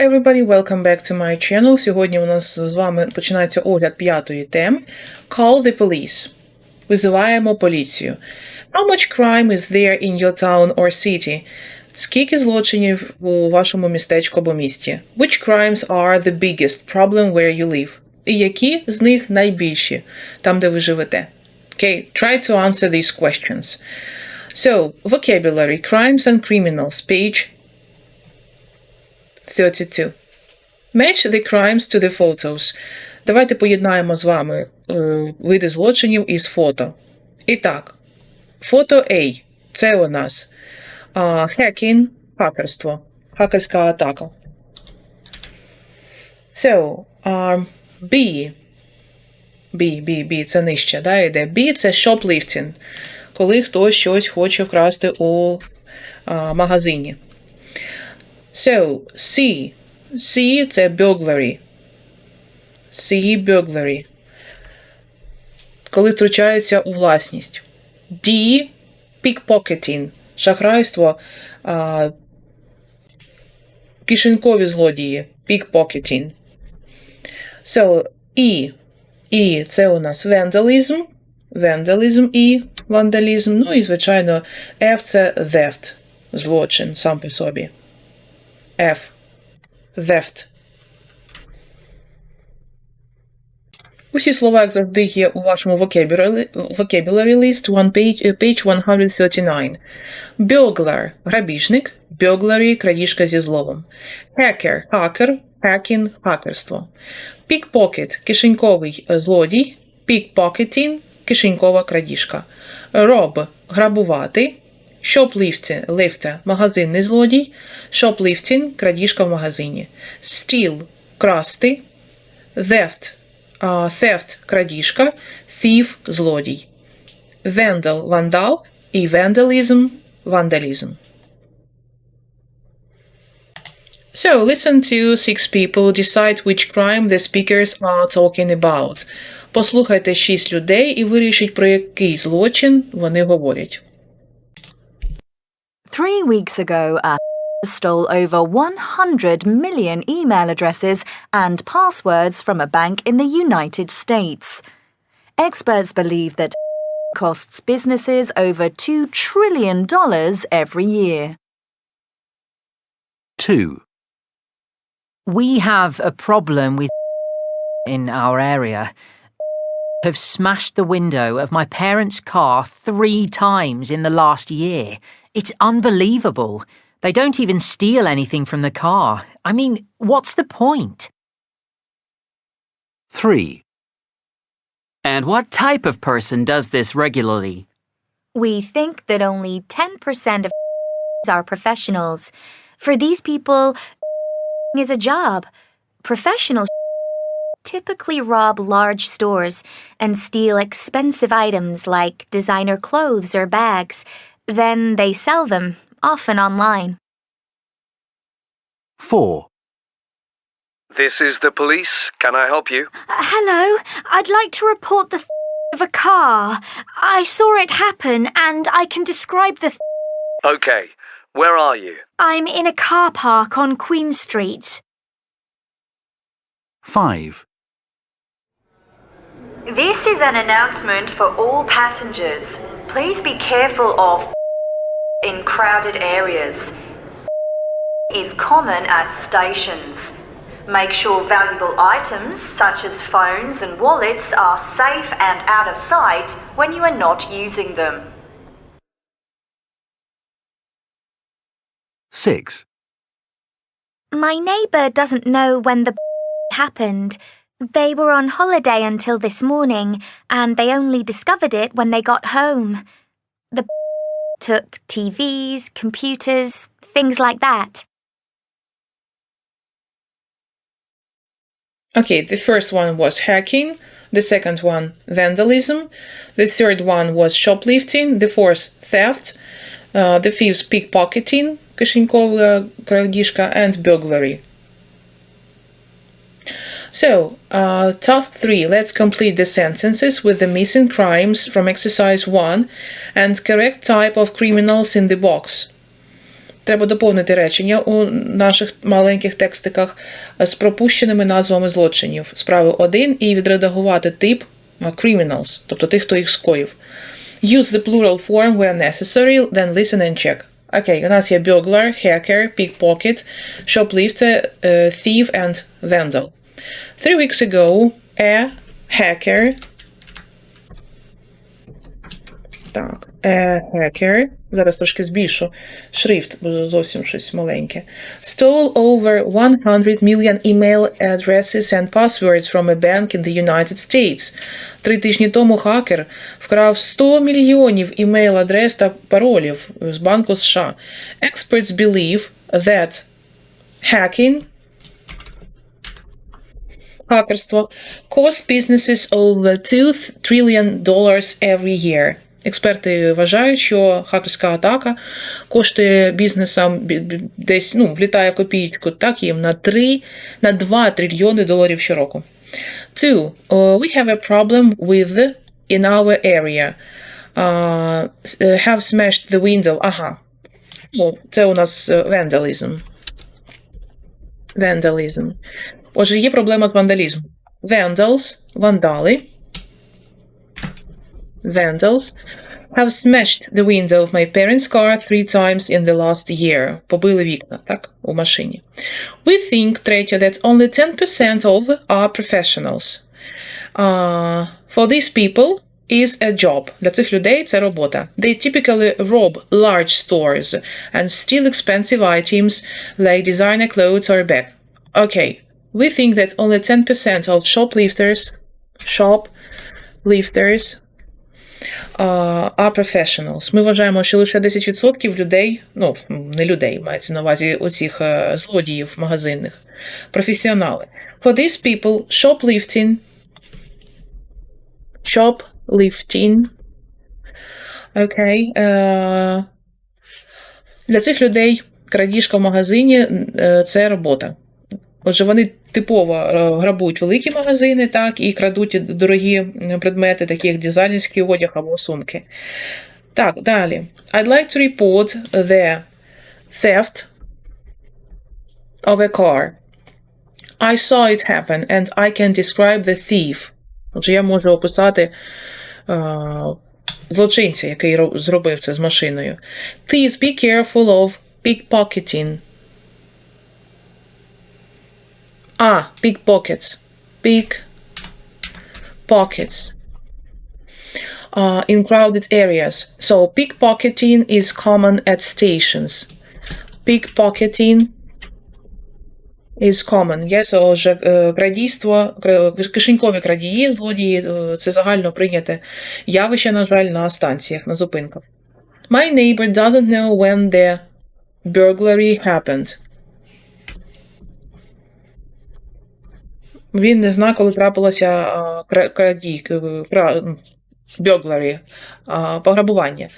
everybody, welcome back to my channel. Сьогодні у нас з вами починається огляд п'ятої теми Call the police. Визиваємо поліцію. How much crime is there in your town or city? Скільки злочинів у вашому містечку або місті? Which crimes are the biggest problem where you live? І які з них найбільші там, де ви живете? Okay, try to answer these questions. So, vocabulary, crimes and criminals, page 32. Match the crimes to the photos. Давайте поєднаємо з вами е, види злочинів із фото. І так, фото A. Це у нас а, хекін, хакерство, хакерська атака. So, um, B. B, B, B, це нижче, да, йде. B це shoplifting, коли хтось щось хоче вкрасти у а, магазині. So, C. C це burglary. C burglary. Коли втручається у власність. D. Pickpocketing. Шахрайство. А, кишенькові злодії. Pickpocketing. So, E. E це у нас vandalism. Vandalism і вандалізм. Ну і, звичайно, F це theft. Злочин сам по собі. F. Theft. Усі слова, як завжди, є у вашому vocabulary, vocabulary list, one page, е, page 139. Burglar – грабіжник, burglary – крадіжка зі зловом. Hacker – хакер, hacking – хакерство. Pickpocket – кишеньковий е, злодій, pickpocketing – кишенькова крадіжка. Rob – грабувати, Shoplifting – лифта – магазинний злодій, shoplifting – крадіжка в магазині. Steal – красти, theft – theft – крадіжка, thief – злодій. Vandal – вандал і vandalism – вандалізм. So, listen to six people decide which crime the speakers are talking about. Послухайте шість людей і вирішіть, про який злочин вони говорять. Three weeks ago, a stole over 100 million email addresses and passwords from a bank in the United States. Experts believe that costs businesses over $2 trillion every year. 2. We have a problem with in our area. Have smashed the window of my parents' car three times in the last year. It's unbelievable. They don't even steal anything from the car. I mean, what's the point? 3. And what type of person does this regularly? We think that only 10% of are professionals. For these people, is a job. Professional typically rob large stores and steal expensive items like designer clothes or bags. Then they sell them, often online. 4. This is the police. Can I help you? Uh, hello, I'd like to report the of a car. I saw it happen and I can describe the. Okay. Where are you? I'm in a car park on Queen Street. 5. This is an announcement for all passengers. Please be careful of in crowded areas. Is common at stations. Make sure valuable items such as phones and wallets are safe and out of sight when you are not using them. 6. My neighbour doesn't know when the happened. They were on holiday until this morning, and they only discovered it when they got home. The took TVs, computers, things like that. Okay, the first one was hacking, the second one vandalism, the third one was shoplifting, the fourth theft, uh, the fifth pickpocketing, кишенькова крадіжка, and burglary. So, uh, task 3. Let's complete the sentences with the missing crimes from exercise 1 and correct type of criminals in the box. Треба доповнити речення у наших маленьких текстиках з пропущеними назвами злочинів справи 1 і відредагувати тип а, criminals, тобто тих, хто їх скоїв. Use the plural form where necessary, then listen and check. Окей, у нас є burglar, hacker, pickpocket, shoplifter, е, thief and vandal. Three weeks ago, a hacker так, a hacker, зараз трошки збільшу шрифт, бо зовсім щось маленьке. Stole over 100 million email addresses and passwords from a bank in the United States. Три тижні тому хакер вкрав 100 мільйонів імейл-адрес та паролів з банку США. Experts believe that hacking Хакерство cost businesses over 2 trillion dollars every year. Експерти вважають, що хакерська атака коштує бізнесам бі- бі- десь ну, влітає копійку, так їм на 3, на 2 трильйони доларів щороку. Two, uh, we have a problem with in our area. Uh, have smashed the window. Ага. Ну, це у нас е, vandalism. Vandalism. Отже, є проблема з вандалізмом. Vandals, вандали. Vandals have smashed the window of my parents' car three times in the last year. Побили вікна, так, у машині. We think, третє, that only 10% of are professionals. Uh, for these people is a job. Для цих людей це робота. They typically rob large stores and steal expensive items like designer clothes or a bag. Okay, we think that only 10% of shoplifters, shoplifters uh, are professionals. Ми вважаємо, що лише 10% людей, ну, не людей, мається на увазі оцих е, злодіїв магазинних, професіонали. For these people, shoplifting, shoplifting, окей, е, для цих людей крадіжка в магазині е, це робота. Отже, вони типово е, грабують великі магазини, так, і крадуть дорогі предмети, такі як дизайнерський одяг або сумки. Так, далі. I'd like to report the theft of a car. I saw it happen and I can describe the thief. Отже, я можу описати е, злочинця, який зробив це з машиною. Please be careful of pickpocketing. Ah, pickpockets. Pickpockets. Uh, in crowded areas. So pickpocketing is common at stations. Pickpocketing is common. Yes, отже, е, крадійство, кра- кишенькові крадії, злодії е, це загально прийняте явище, на жаль, на станціях, на зупинках. My neighbor doesn't know when the burglary happened. Він не знає, коли трапилося кра- а, пограбування.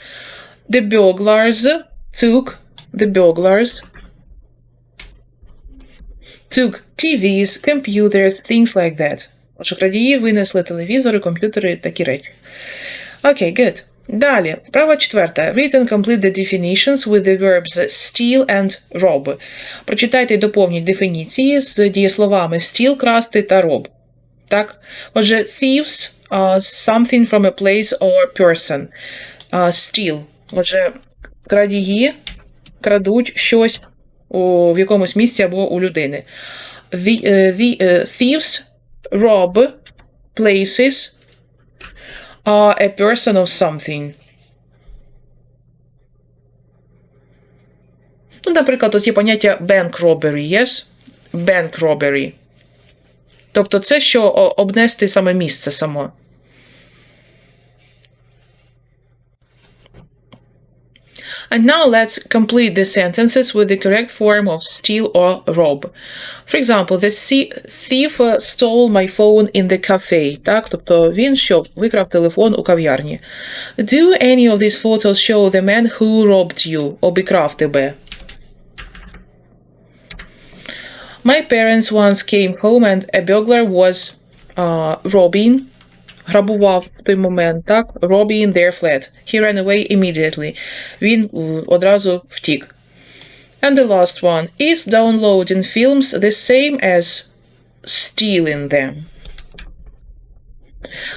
The burglars took the burglars took TVs, computers, things like that. Отже, крадії винесли телевізори, комп'ютери, такі речі. Окей, good. Далі, вправа четверта. Read and complete the definitions with the verbs steal and rob. Прочитайте і доповніть дефініції з дієсловами steal, красти та rob. Так? Отже, thieves uh, something from a place or person. Uh, steal. Отже, крадії крадуть щось у, в якомусь місці або у людини. The, uh, the uh, thieves rob places are a person of something. Ну, наприклад, от є поняття bank robbery, yes? Bank robbery. Тобто це що обнести саме місце само. And now let's complete the sentences with the correct form of steal or rob. For example, the thi- thief uh, stole my phone in the cafe. Так, тобто він що викрав телефон у кав'ярні. Do any of these photos show the man who robbed you? Обікрав тебе. My parents once came home and a burglar was uh, robbing грабував в той момент, так? Robbing their flat. He ran away immediately. Він е, одразу втік. And the last one. Is downloading films the same as stealing them?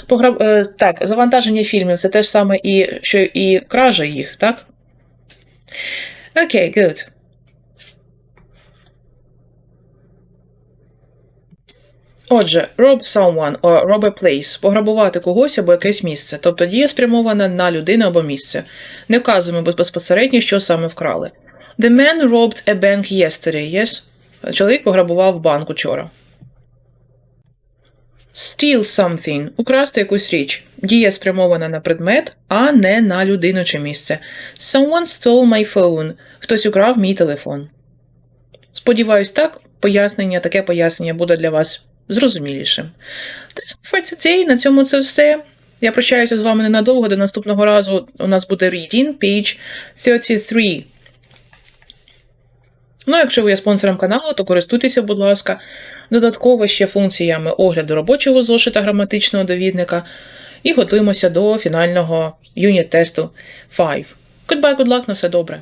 Пограб... е, Так, завантаження фільмів це те ж саме, і, що і кража їх, так? Окей, okay, good. Отже, rob someone or rob a place – пограбувати когось або якесь місце, тобто дія спрямована на людину або місце. Не вказуємо безпосередньо, що саме вкрали. The man robbed a bank yesterday, yes? Чоловік пограбував банк учора. Steal something – украсти якусь річ. Дія спрямована на предмет, а не на людину чи місце. Someone stole my phone. Хтось украв мій телефон. Сподіваюсь, так, пояснення, таке пояснення буде для вас зрозумілішим. Today. На цьому це все. Я прощаюся з вами ненадовго. До наступного разу у нас буде reading, page 33. Ну, якщо ви є спонсором каналу, то користуйтеся, будь ласка, додатково ще функціями огляду робочого зошита граматичного довідника і готуємося до фінального юніт-тесту 5. Goodbye, good luck, на все добре.